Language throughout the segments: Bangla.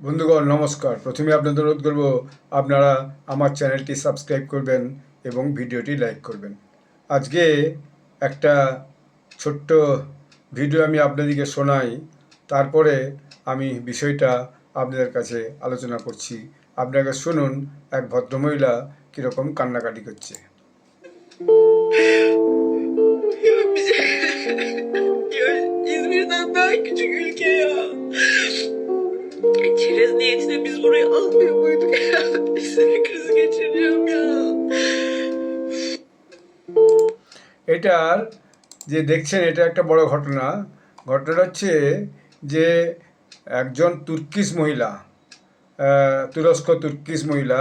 বন্ধুগণ, নমস্কার। প্রথমে আপনাদের অনুরোধ করব, আপনারা আমার চ্যানেলটি সাবস্ক্রাইব করবেন এবং ভিডিওটি লাইক করবেন। আজকে একটা ছোট্ট ভিডিও আমি আপনাদেরকে শোনাই। তারপরে আমি বিষয়টা আপনাদের কাছে আলোচনা করছি। আপনাকে শুনুন, এক ভদ্রমহিলা কীরকম কান্নাকাটি করছে। এটার যে দেখছেন, এটা একটা বড় ঘটনা। ঘটনাটা হচ্ছে যে একজন তুর্কিশ মহিলা তুরস্ক তুর্কিশ মহিলা,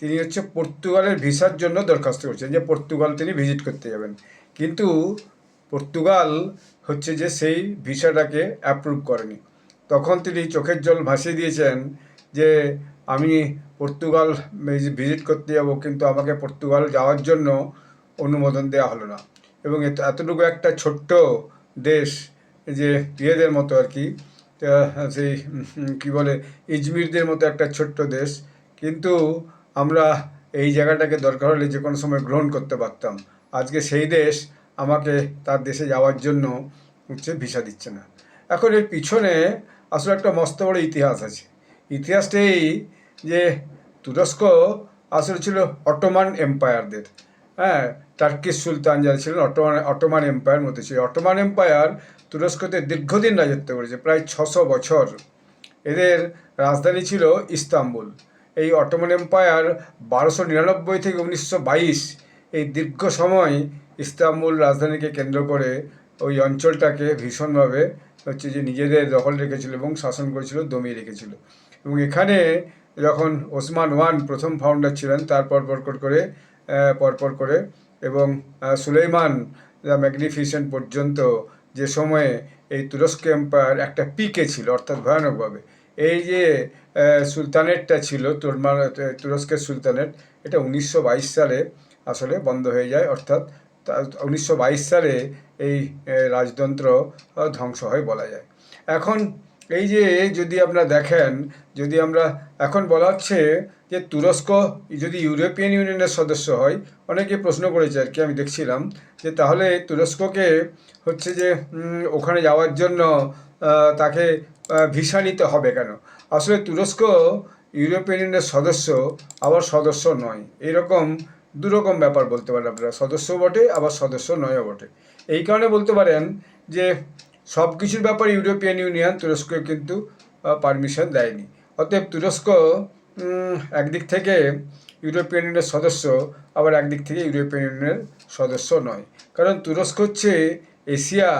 তিনি হচ্ছে পর্তুগালের ভিসার জন্য দরখাস্ত করছেন যে পর্তুগাল তিনি ভিজিট করতে যাবেন। কিন্তু পর্তুগাল হচ্ছে যে সেই ভিসাটাকে অ্যাপ্রুভ করেনি। তখন তিনি চোখের জল ভাসিয়ে দিয়েছেন যে আমি পর্তুগাল ভিজিট করতে যাব, কিন্তু আমাকে পর্তুগাল যাওয়ার জন্য অনুমোদন দেওয়া হলো না। এবং এত- এতটুকু একটা ছোট্ট দেশ যে ইয়েদের মতো আর কি সেই কি বলে, ইজমিরদের মতো একটা ছোট্ট দেশ। কিন্তু আমরা এই জায়গাটাকে দরকার হলে যে কোনো সময় গ্রহণ করতে পারতাম। আজকে সেই দেশ আমাকে তার দেশে যাওয়ার জন্য হচ্ছে ভিসা দিচ্ছে না। এখন এর পিছনে আসলে একটা মস্ত বড় ইতিহাস আছে। ইতিহাসটা এই যে তুরস্ক আসলে ছিল অটোমান এম্পায়ারদের। হ্যাঁ টার্কিশ সুলতান যারা ছিলেন অটোমান অটোমান এম্পায়ার মধ্যে ছিল অটোমান এম্পায়ার তুরস্কতে দীর্ঘদিন রাজত্ব করেছে, প্রায় ছশো বছর। এদের রাজধানী ছিল ইস্তাম্বুল। এই অটোমান এম্পায়ার বারোশো নিরানব্বই থেকে উনিশশো বাইশ এই দীর্ঘ সময় ইস্তাম্বুল রাজধানীকে কেন্দ্র করে ওই অঞ্চলটাকে ভীষণভাবে হচ্ছে যে নিজেদের দখল রেখেছিল এবং শাসন করেছিল, দমিয়ে রেখেছিল। এবং এখানে যখন ওসমান ওয়ান প্রথম ফাউন্ডার ছিলেন তারপর পরপর করে পরপর করে এবং সুলেইমান দ্য ম্যাগনিফিসেন্ট পর্যন্ত যে সময়ে এই তুরস্ক এম্পায়ার একটা পিকে ছিল, অর্থাৎ ভয়ানকভাবে, এই যে সুলতানেটটা ছিল তুরস্কের সুলতানেট, এটা উনিশশো বাইশ সালে আসলে বন্ধ হয়ে যায়, অর্থাৎ উনিশশো বাইশ সালে এই রাজতন্ত্র ধ্বংস হয় বলা যায়। এখন এই যে যদি আপনারা দেখেন, যদি আমরা এখন বলা হচ্ছে যে তুরস্ক যদি ইউরোপিয়ান ইউনিয়নের সদস্য হয়, অনেকে প্রশ্ন করেছে আর কি, আমি দেখছিলাম যে তাহলে তুরস্ককে হচ্ছে যে ওখানে যাওয়ার জন্য তাকে ভিসা নিতে হবে কেন? আসলে তুরস্ক ইউরোপিয়ান ইউনিয়নের সদস্য, আবার সদস্য নয়। এরকম দুরকম ব্যাপার বলতে পারেন আপনারা। সদস্য বটে, আবার সদস্য নয়ও বটে। এই কারণে বলতে পারেন যে সব কিছুর ব্যাপারে ইউরোপিয়ান ইউনিয়ন তুরস্ককে কিন্তু পারমিশন দেয়নি। অতএব তুরস্ক একদিক থেকে ইউরোপিয়ান ইউনিয়নের সদস্য, আবার একদিক থেকে ইউরোপিয়ান ইউনিয়নের সদস্য নয়। কারণ তুরস্ক হচ্ছে এশিয়া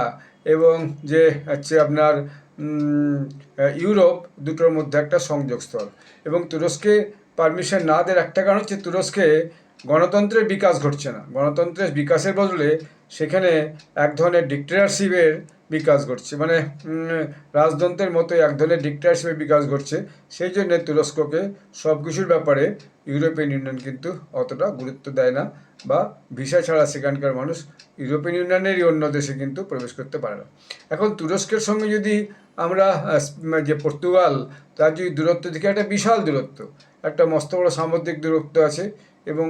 এবং যে হচ্ছে আপনার ইউরোপ, দুটোর মধ্যে একটা সংযোগস্থল এবং তুরস্কে পারমিশন না দেওয়ার একটা কারণ হচ্ছে তুরস্কে গণতন্ত্রের বিকাশ ঘটছে না। গণতন্ত্রের বিকাশের বদলে সেখানে এক ধরনের ডিক্টেটারশিপের বিকাশ ঘটছে। মানে রাজতন্ত্রের মতো এক ধরনের ডিক্টেটারশিপের বিকাশ ঘটছে। সেই জন্য তুরস্ককে সব কিছুর ব্যাপারে ইউরোপিয়ান ইউনিয়ন কিন্তু অতটা গুরুত্ব দেয় না বা ভিসা ছাড়া সেখানকার মানুষ ইউরোপিয়ান ইউনিয়নেরই অন্য দেশে কিন্তু প্রবেশ করতে পারে না। এখন তুরস্কের সঙ্গে যদি আমরা যে পর্তুগাল, তার যদি দূরত্ব দেখি, একটা বিশাল দূরত্ব। একটা মস্ত বড় সামুদ্রিক দূরত্ব আছে এবং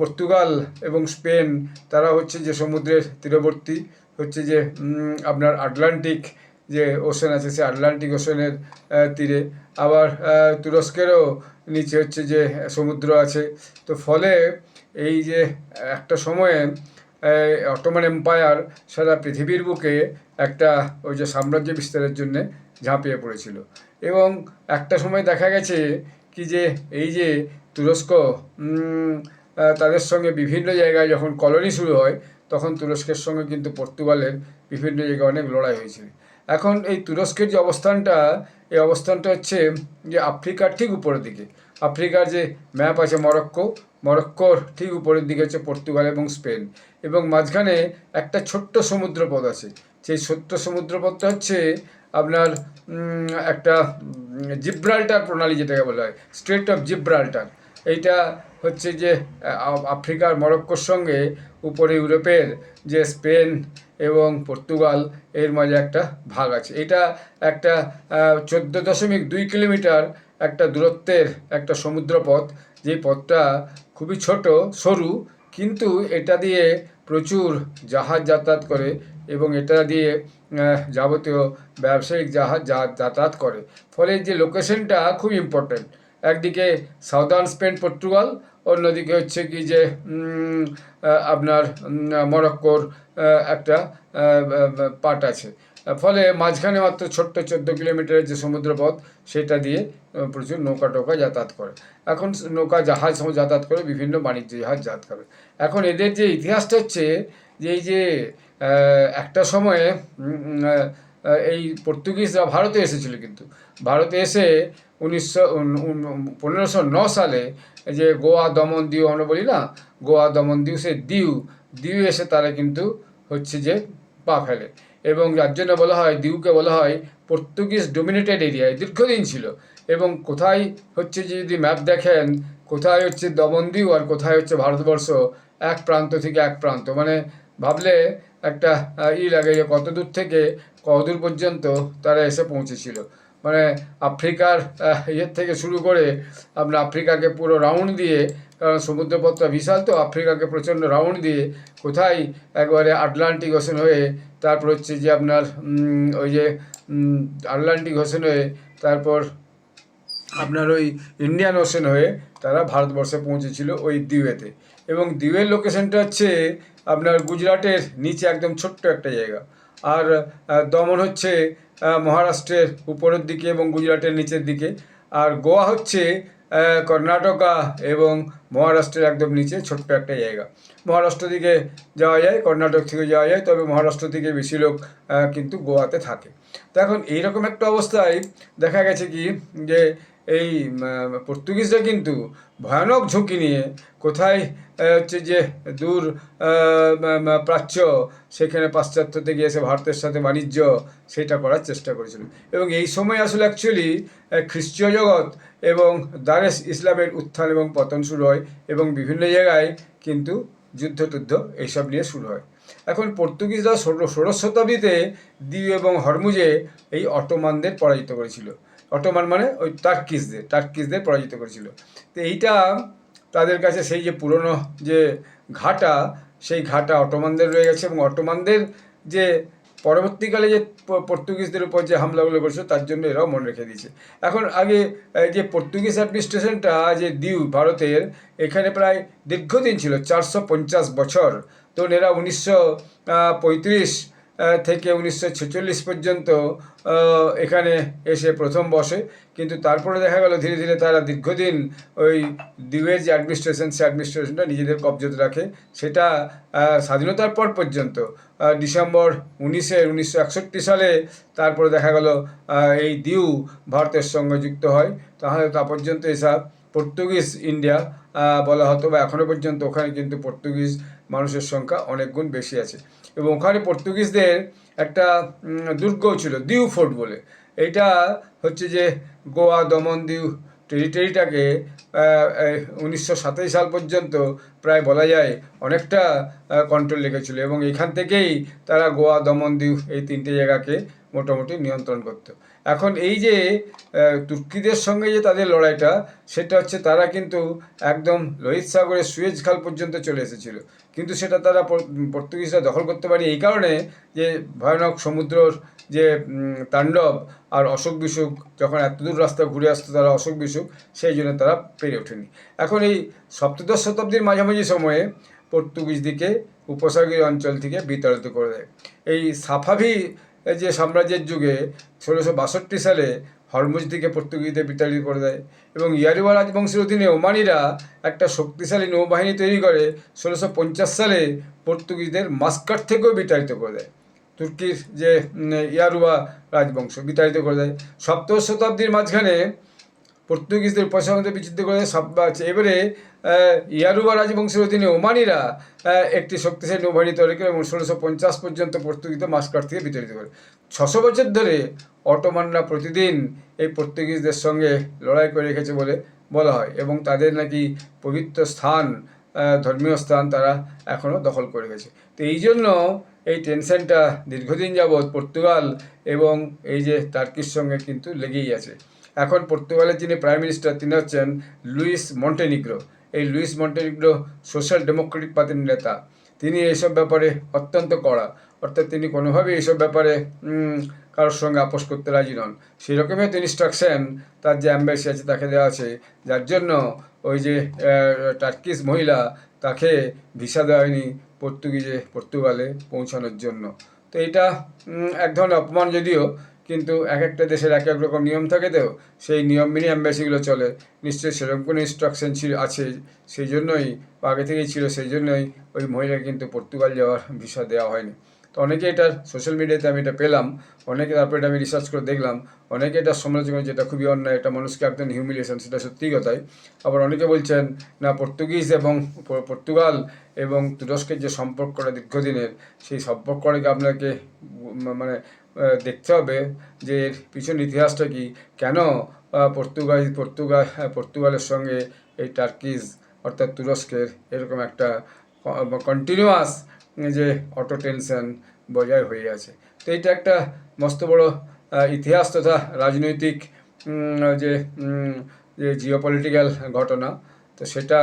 পর্তুগাল এবং স্পেন, তারা হচ্ছে যে সমুদ্রের তীরবর্তী হচ্ছে যে আপনার আটলান্টিক যে ওশেন আছে, সে আটলান্টিক ওশেনের তীরে। আবার তুরস্কেরও নিচে হচ্ছে যে সমুদ্র আছে। তো ফলে এই যে একটা সময়ে অটোমান এম্পায়ার সারা পৃথিবীর বুকে একটা ওই যে সাম্রাজ্য বিস্তারের জন্য ঝাঁপিয়ে পড়েছিল। এবং একটা সময় দেখা গেছে কি যে এই যে তুরস্ক তাদের সঙ্গে বিভিন্ন জায়গায় যখন কলোনি শুরু হয় তখন তুরস্কের সঙ্গে কিন্তু পর্তুগালের বিভিন্ন জায়গায় অনেক লড়াই হয়েছিল। এখন এই তুরস্কের যে অবস্থানটা, এই অবস্থানটা হচ্ছে যে আফ্রিকার ঠিক উপরের দিকে। আফ্রিকার যে ম্যাপ আছে মরক্কো, মরক্কোর ঠিক উপরের দিকে হচ্ছে পর্তুগাল এবং স্পেন। এবং মাঝখানে একটা ছোট্ট সমুদ্রপথ আছে। সেই ছোট্ট সমুদ্রপথটা হচ্ছে আপনার একটা জিব্রাল্টার প্রণালী যেটাকে বলা হয় স্ট্রেট অফ জিব্রাল্টার। এইটা হচ্ছে যে আফ্রিকার মরক্কোর সঙ্গে উপরে ইউরোপের যে স্পেন এবং পর্তুগাল, এর মাঝে একটা ভাগ আছে। এটা একটা চোদ্দ দশমিক দুই কিলোমিটার একটা দূরত্বের একটা সমুদ্রপথ। যে পথটা খুবই ছোট, সরু, কিন্তু এটা দিয়ে প্রচুর জাহাজ যাতায়াত করে এবং এটা দিয়ে যাবতীয় ব্যবসায়িক জাহাজ যাতায়াত করে। ফলে যে লোকেশনটা খুব ইম্পর্ট্যান্ট একদিকে সাউদার্ন স্পেন পর্তুগাল অন্যদিকে হচ্ছে কি যে আপনার মরক্কোর একটা পার্ট আছে। ফলে মাঝখানে মাত্র ছোট্ট চোদ্দ কিলোমিটারের যে সমুদ্রপথ, সেটা দিয়ে প্রচুর নৌকা টোকা যাতায়াত করে। এখন নৌকা জাহাজ যাতায়াত করে, বিভিন্ন বাণিজ্য জাহাজ যাতায়াত করে। এখন এদের যে ইতিহাসটা হচ্ছে যে, এই যে একটা সময়ে এই পর্তুগিজরা ভারতে এসেছিল কিন্তু। ভারতে এসে উনিশশো পনেরোশো ন সালে যে গোয়া দমন দিউ আমরা বলি না? গোয়া দমন দিউ সে দিউ দিউ এসে তারা কিন্তু হচ্ছে যে পা ফেলে। এবং যার জন্য বলা হয়, দিউকে বলা হয়, পর্তুগিজ ডোমিনেটেড এরিয়ায় দীর্ঘদিন ছিল। এবং কোথায় হচ্ছে যে যদি ম্যাপ দেখেন, কোথায় হচ্ছে দমনদিউ আর কোথায় হচ্ছে ভারতবর্ষ? এক প্রান্ত থেকে এক প্রান্ত। মানে ভাবলে একটা ই লাগে যে কত দূর থেকে কত দূর পর্যন্ত তারা এসে পৌঁছেছিল। মানে আফ্রিকার ইয়ের থেকে শুরু করে আপনার আফ্রিকাকে পুরো রাউন্ড দিয়ে, কারণ সমুদ্রপথটা বিশাল, তো আফ্রিকাকে প্রচণ্ড রাউন্ড দিয়ে কোথায় একবারে আটলান্টিক ওশন হয়ে, তারপর হচ্ছে যে আপনার ওই যে আটলান্টিক ওশন হয়ে, তারপর আপনার ওই ইন্ডিয়ান ওশেন হয়ে তারা ভারতবর্ষে পৌঁছেছিল ওই দ্বীপেতে এবং দ্বীপের লোকেশনটা হচ্ছে আপনার গুজরাটের নিচে একদম ছোট্ট একটা জায়গা। আর দমন হচ্ছে মহারাষ্ট্রের উপরের দিকে এবং গুজরাটের নিচের দিকে। আর গোয়া হচ্ছে কর্ণাটকা এবং মহারাষ্ট্রের একদম নিচে, ছোট্ট একটা জায়গা। মহারাষ্ট্র দিকে যাওয়া যায়, কর্ণাটক থেকে যাওয়া যায়, তবে মহারাষ্ট্র থেকে বেশি লোক কিন্তু গোয়াতে থাকে। তো এখন এইরকম একটা অবস্থায় দেখা গেছে কি, যে এই পর্তুগিজরা কিন্তু ভয়ানক ঝুঁকি নিয়ে কোথায় হচ্ছে যে দূর প্রাচ্য, সেখানে পাশ্চাত্য থেকে এসে ভারতের সাথে বাণিজ্য, সেটা করার চেষ্টা করেছিল। এবং এই সময় আসলে অ্যাকচুয়ালি খ্রিস্টীয় জগৎ এবং দারেস ইসলামের উত্থান এবং পতন শুরু হয় এবং বিভিন্ন জায়গায় কিন্তু যুদ্ধ টুদ্ধ এইসব নিয়ে শুরু হয়। এখন পর্তুগিজরা ষোড়শ শতাব্দীতে দ্বীপ এবং হরমুজে এই অটোমানদের পরাজিত করেছিল। অটোমান মানে ওই টার্কিসদের টার্কিসদের পরাজিত করেছিল। তো এইটা তাদের কাছে সেই যে পুরনো যে ঘাটা, সেই ঘাটা অটোমানদের রয়ে গেছে এবং অটোমানদের যে পরবর্তীকালে যে পর্তুগিজদের উপর যে হামলাগুলো করেছিল, তার জন্য এরাও মনে রেখে দিয়েছে। এখন আগে যে পর্তুগিজ অ্যাডমিনিস্ট্রেশনটা যে দিউ ভারতের, এখানে প্রায় দীর্ঘদিন ছিল, চারশো পঞ্চাশ বছর। তো এরা উনিশশো পঁয়ত্রিশ থেকে উনিশশো ছেচল্লিশ পর্যন্ত এখানে এসে প্রথম বসে। কিন্তু তারপরে দেখা গেল, ধীরে ধীরে তারা দীর্ঘদিন ওই যে অ্যাডমিনিস্ট্রেশন, সে অ্যাডমিনিস্ট্রেশনটা নিজেদের কবজাতে রাখে। সেটা স্বাধীনতার পর পর্যন্ত ডিসেম্বর উনিশের উনিশশো একষট্টি সালে তারপরে দেখা গেল এই দিউ ভারতের সঙ্গে যুক্ত হয়। তাহলে তা পর্যন্ত এসব পর্তুগিজ ইন্ডিয়া বলা হতো বা এখনও পর্যন্ত ওখানে কিন্তু পর্তুগিজ মানুষের সংখ্যা অনেক গুণ বেশি আছে। এবং ওখানে পর্তুগিজদের একটা উম, দুর্গও ছিল দিউ ফোর্ট বলে। এটা হচ্ছে যে গোয়া দমন দিউ টেরিটরিটাকে উনিশশো সাতাশ সাল পর্যন্ত প্রায় বলা যায় অনেকটা কন্ট্রোল রেখেছিল। এবং এখান থেকেই তারা গোয়া দমন দিউ এই তিনটে জায়গাকে মোটামুটি নিয়ন্ত্রণ করত। এখন এই যে তুর্কিদের সঙ্গে যে তাদের লড়াইটা সেটা হচ্ছে তারা কিন্তু একদম লোহিত সাগরের সুয়েজ খাল পর্যন্ত চলে এসেছিল। কিন্তু সেটা তারা পর্তুগিজরা দখল করতে পারে এই কারণে যে ভয়ানক সমুদ্রর যে তাণ্ডব আর অশোক বিসুখ যখন এত দূর রাস্তা ঘুরে আসতো তারা অশোক বিসুখ সেই জন্য তারা পেরে ওঠেনি। এখন এই সপ্তদশ শতাব্দীর মাঝামাঝি সময়ে পর্তুগিজদিকে উপসাগরীয় অঞ্চল থেকে বিতাড়িত করে দেয়। এই সাফাভি যে সাম্রাজ্যের যুগে ষোলোশো বাষট্টি সালে হরমুজ থেকে পর্তুগিজদের বিতাড়িত করে দেয় এবং ইয়ারিওয়া রাজবংশের অধীনে ওমানিরা একটা শক্তিশালী নৌবাহিনী তৈরি করে ষোলোশো পঞ্চাশ সালে পর্তুগিজদের মাস্কাট থেকেও বিতাড়িত করে দেয়। তুর্কির যে ইয়ারুয়া রাজবংশ বিতাড়িত করে দেয়। সপ্তদশ শতাব্দীর মাঝখানে পর্তুগিজদের পয়সা মধ্যে বিচিত্র করে সব এবারে ইয়ারুবা রাজবংশের অধীনে ওমানিরা একটি শক্তিশালী নৌবাহিনী তৈরি করে এবং ষোলোশো পঞ্চাশ পর্যন্ত পর্তুগিজদের মাস্কাট থেকে বিতাড়িত করে। ছশো বছর ধরে অটোমানরা প্রতিদিন এই পর্তুগিজদের সঙ্গে লড়াই করে রেখেছে বলে বলা হয় এবং তাদের নাকি পবিত্র স্থান ধর্মীয় স্থান তারা এখনও দখল করে গেছে তো এই জন্য এই টেনশনটা দীর্ঘদিন যাবৎ পর্তুগাল এবং এই যে টার্কির সঙ্গে কিন্তু লেগেই আছে। এখন পর্তুগালের যিনি প্রাইম মিনিস্টার তিনি হচ্ছেন লুইস মন্টেনিগ্রো। এই লুইস মন্টেনিগ্রো সোশ্যাল ডেমোক্রেটিক পার্টির নেতা। তিনি এইসব ব্যাপারে অত্যন্ত কড়া। অর্থাৎ তিনি কোনোভাবেই এইসব ব্যাপারে কারোর সঙ্গে আপোষ করতে রাজি নন। সেই রকমই তো তার যে অ্যাম্বাসি আছে তাকে দেওয়া আছে। যার জন্য ওই যে টার্কিস মহিলা তাকে ভিসা দেওয়া হয়নি পর্তুগিজে, পর্তুগালে পৌঁছানোর জন্য। তো এটা এক ধরনের অপমান যদিও কিন্তু এক একটা দেশের এক এক রকম নিয়ম থাকে তো, সেই নিয়ম মেনে অ্যাম্বাসিগুলো চলে। নিশ্চয়ই সেরকম কোনো ইনস্ট্রাকশন ছিল আছে, সেই জন্যই, আগে থেকেই ছিল সেই জন্যই ওই মহিলাকে কিন্তু পর্তুগাল যাওয়ার ভিসা দেওয়া হয়নি। তো অনেকে এটা সোশ্যাল মিডিয়াতে আমি এটা পেলাম, অনেকে তারপরে এটা আমি রিসার্চ করে দেখলাম, অনেকে এটা সমালোচনা যেটা খুবই অন্যায়, এটা মানুষকে একদম হিউমিলিয়েশন সেটা সত্যি কথাই। আবার অনেকে বলছেন, না, পর্তুগিজ এবং পর্তুগাল এবং তুরস্কের যে সম্পর্কটা দীর্ঘদিনের, সেই সম্পর্কটাকে আপনাকে মানে দেখতে হবে যে এর পিছনে ইতিহাসটা কি? কেন পর্তুগাল পর্তুগাল পর্তুগালের সঙ্গে এই টার্কিজ অর্থাৎ তুরস্কের এরকম একটা কন্টিনিউয়াস যে অটো টেনশন বজায় হয়ে আছে। তো এটা একটা মস্ত বড় ইতিহাস তথা রাজনৈতিক যে যে জিওপলিটিক্যাল ঘটনা, তো সেটা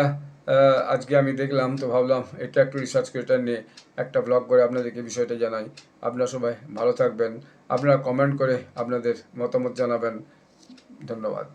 আজকে আমি দেখলাম, তো ভাবলাম এটা একটু রিসার্চ করে এটা নিয়ে একটা ব্লগ করে আপনাদেরকে বিষয়টা জানাই। আপনারা সবাই ভালো থাকবেন, আপনারা কমেন্ট করে আপনাদের মতামত জানাবেন। ধন্যবাদ।